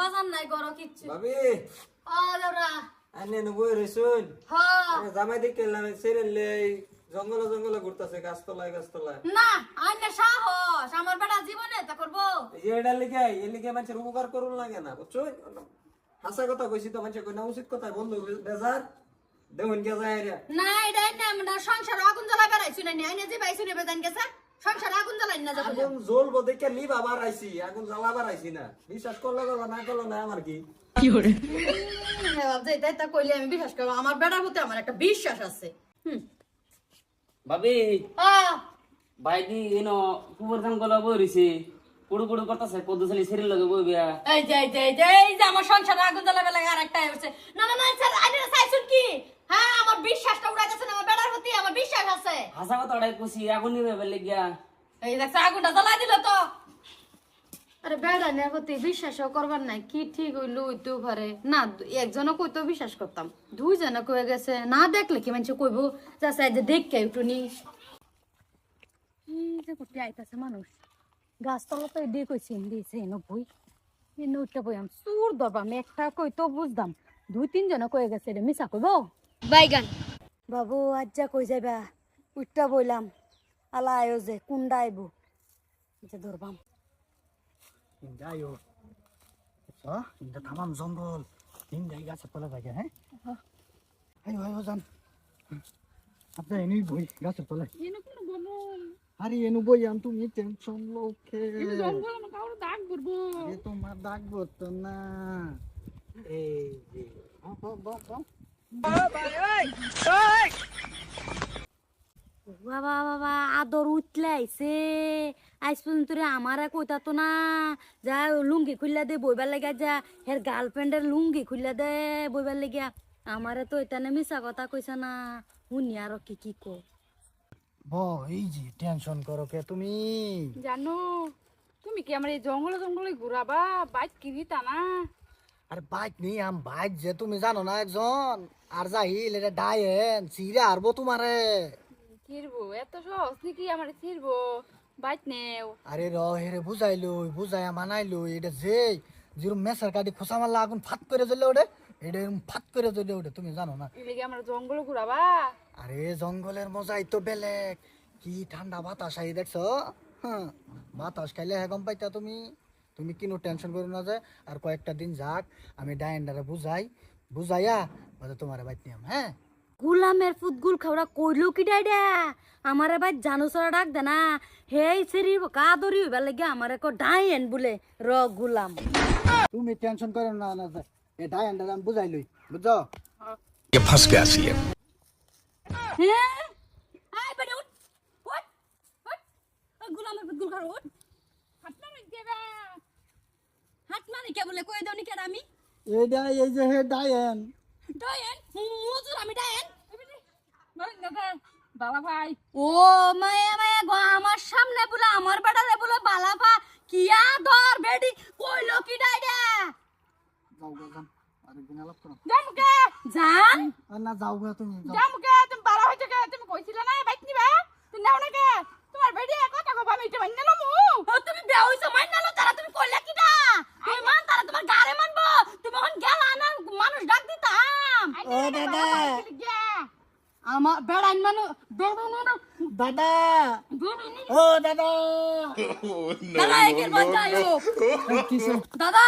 বাজার নাই গরো কিচ্ছু। ভাবি। ও দাদা আনে নবই রইছুন হ্যাঁ জামাই দিকে এলাম সিরিয়ালে জঙ্গলে জঙ্গলে ঘুরতাছে গাছতলায় গাছতলায়। না আইনে সাহস আমার বেটা জীবনে তা করব এটা লিখে এ লিখে মানুষের উপকার করুন লাগে না বুঝছ? হাসা কথা কইছি তো মানুষের কই না উচিত কথা বন্ধু বেজার। দেখুন কে যায় রে না এটা না সংসার আগুন জ্বালা বেড়াইছি না আইনে যে বাইছি নে বেদান গেছে। সংসার আগুন জ্বালাই না যাব আগুন জ্বলবো দেখে নি আইছি আগুন জ্বালাবার আইছি না। বিশ্বাস করলে করব না করল না আমার কি? কইলে আমি বিশ্বাস করব। আমার বেটার প্রতি আমার একটা বিশ্বাস আছে। হুম। ভাবি আ, এনো পুকুর ধান গলা বই পুড়ু পুড়ু করতেছে পদ্মশালী শরীর লগে বই বিয়া। এই যে এই যে এই যে আমার সংসার আগুন জ্বালা বেলা আর একটা হচ্ছে না না না স্যার আইনে চাইছুন কি? হ্যাঁ আমার বিশ্বাসটা উড়াই গেছে আমার বেটার প্রতি আমার বিশ্বাস আছে। হাসা কথা ওটাই আগুন নিবে বেলে গিয়া এই দেখছে আগুনটা জ্বালাই দিল তো। আরে বেড়া নেওয়ার প্রতি বিশ্বাসও করবার নাই কি ঠিক হইল হইতেও পারে। না একজনও কইতো বিশ্বাস করতাম দুইজনে কয়ে গেছে না দেখলে কি মানুষ কইবো? যাচ্ছে যে দেখকে একটু নি যে কোটি আইতাছে মানুষ গাছতলা তো দিয়ে কইছি দিয়েছে এনো বই। এনে উঠতে বই আমি সুর দরবাম একটা কইতো বুঝতাম দুই তিনজনে কয়ে গেছে এটা মিশা কইব? বাইগান বাবু আজ যা কই যাইবা? উঠটা বইলাম। আলা আয়ো যে কুন্ডা আইব। যে ধরবাম। যাইও আচ্ছা এটা থামাম জঙ্গল। তিন জায়গা আছে তলা জায়গা হ্যাঁ? আইও আইও যান। আপনার এনেই বই গাছের তলায়। আরে এনু বই আন তুমি টেনশন লোকে। আরে তোমার ডাকবো তো না। এই যে। বাবা বাবা আদর উঠলে আইছে। আইস পর্যন্ত রে আমারে কইতা তো না। যা লুঙ্গি খুললা দে বইবার লাগা যা। হের গার্লফ্রেন্ডের লুঙ্গি খুললা দে বইবার লাগিয়া। আমারে তো এটানে মিছা কথা কইছে না। শুনি আর কি কি কো। ব এই যে টেনশন করো কে তুমি? জানো তুমি কি আমার এই জঙ্গলে জঙ্গলে ঘুরাবা? বাইক কিনিতা না? আরে বাইক নেই আম বাইক যে তুমি জানো না একজন। আর যাইল এটা ডায়েন চিরে আরবো তোমারে। ছিড়বো এত সহজ নাকি আমার ছিড়বো? বাইক নেও। আরে র হেরে বুঝাইলো বুঝাইয়া মানাইলো এটা যে যেরকম মেসার কাটি খোসা মারলা আগুন ফাত করে জ্বলে ওঠে এটা এরকম ফাত করে জ্বলে ওঠে তুমি জানো না। আমার জঙ্গলে ঘুরাবা। আরে জঙ্গলের মজাই তো বেলেগ কি ঠান্ডা বাতাস আই দেখছ? হ্যাঁ বাতাস খাইলে হ্যাঁ গম পাইতা তুমি? তুমি কিনো টেনশন করো না যে আর কয়েকটা দিন যাক আমি ডাইন্ডারে বুঝাই বুঝাইয়া বাদে তোমার বাইক নিয়াম হ্যাঁ গুলামের ফুটগুল খাওয়া কইলো কি ডাইডা আমারে ভাই জানো সরা ডাক দে না হেই সেরি কাদরি হইবার লাগিয়া আমারে কো ডাইন বলে র গুলাম তুমি টেনশন করো না না যে এ ডাইন্ডারে আমি বুঝাই লই বুঝছো ये फंस गया सी है হ্যাঁ আই বেটা উঠ উঠ উঠ ওই গুলামের ফুটগুল খাওয়া উঠ হাত মানে কেবা হাত মানে কে বলে কই দাও নি কেডা আমি? এইটা এই যে হে ডাইন ডাইন মুজুর আমি ডাইন বাবা ভাই। ও মায়া মায়া গো আমার সামনে বলে আমার বেটারে বলে বালাপা কিয়া ধর বেডি কইলো কি ডাইডা যাও গো যান। আরেকদিন আলাপ করো। জামুকে জান না যাও গো তুমি যাও। জামুকে তুমি বারা হইছে কে? তুমি কইছিলে না বাইক নিবা? তুমি নাও না কে? তোমার বেডি কথা কবা আমি এটা মান্য নামু ও তুমি বে হইছো মাইন নালো তারা তুমি কইলা কিডা তুমি মান তারা তোমার গারে মানবো তুমি হন গেলা না মানুষ ডাক দিতাম ও দাদা আমার বেড়াইন মানুষ বেড়াইন দাদা। ও দাদা। দাদা একের বাজায়ো কিসে দাদা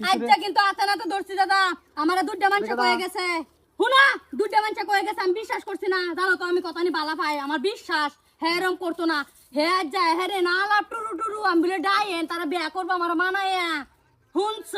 আজটা কিন্তু আতে না তো ধরছি দাদা। আমার দুধটা মানুষ কয়ে গেছে। হুনা দুধটা মানুষ কয়ে গেছে আমি বিশ্বাস করছি না। জানো তো আমি কথা নি বালা পাই আমার বিশ্বাস। হে এরম করতো না। হে আজ যায় হে রে না লাভ টুরু টুরু আমি বলে ডাইন তারা বিয়া করব আমার মানায়। শুনছ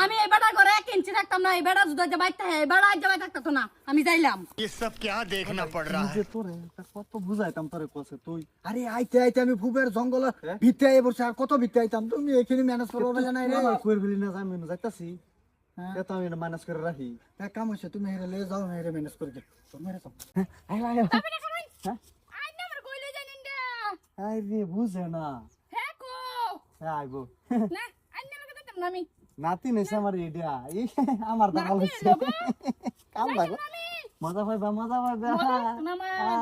আমি এই বেটার ঘরে এক ইঞ্চি থাকতাম না এই বেটা যদি বাইক থাকে এই বেটা আজ যাবাই থাকতো না আমি যাইলাম ये सब क्या देखना पड़ रहा है যে তোরে তা কত বুঝাইতাম তোরে কসে তুই আরে আইতে আইতে আমি ফুবের জঙ্গল ভিতে আই বসে আর কত ভিতে আইতাম তুমি এখানে ম্যানেজ করবো বলে নাই রে কইর বিলি না আমি যাইতাছি হ্যাঁ। এটা আমি মাইনাস করে রাখি এক কাম হইছে তুমি হেরে লয়ে যাও হেরে ম্যানেজ করে দে তুমি হেরে যাও আয় আয় আই না আমার কইলে জানিন দা আয় রে বুঝে না হে কো আইবো না আই না আমাকে দিতাম না আমি নাতি নেছে আমার এটা এই আমার দামাল হচ্ছে কাম লাগো মজা পাইবা মজা পাইবা।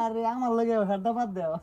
আরে আমার লাগে হেডটা বাদ দেও।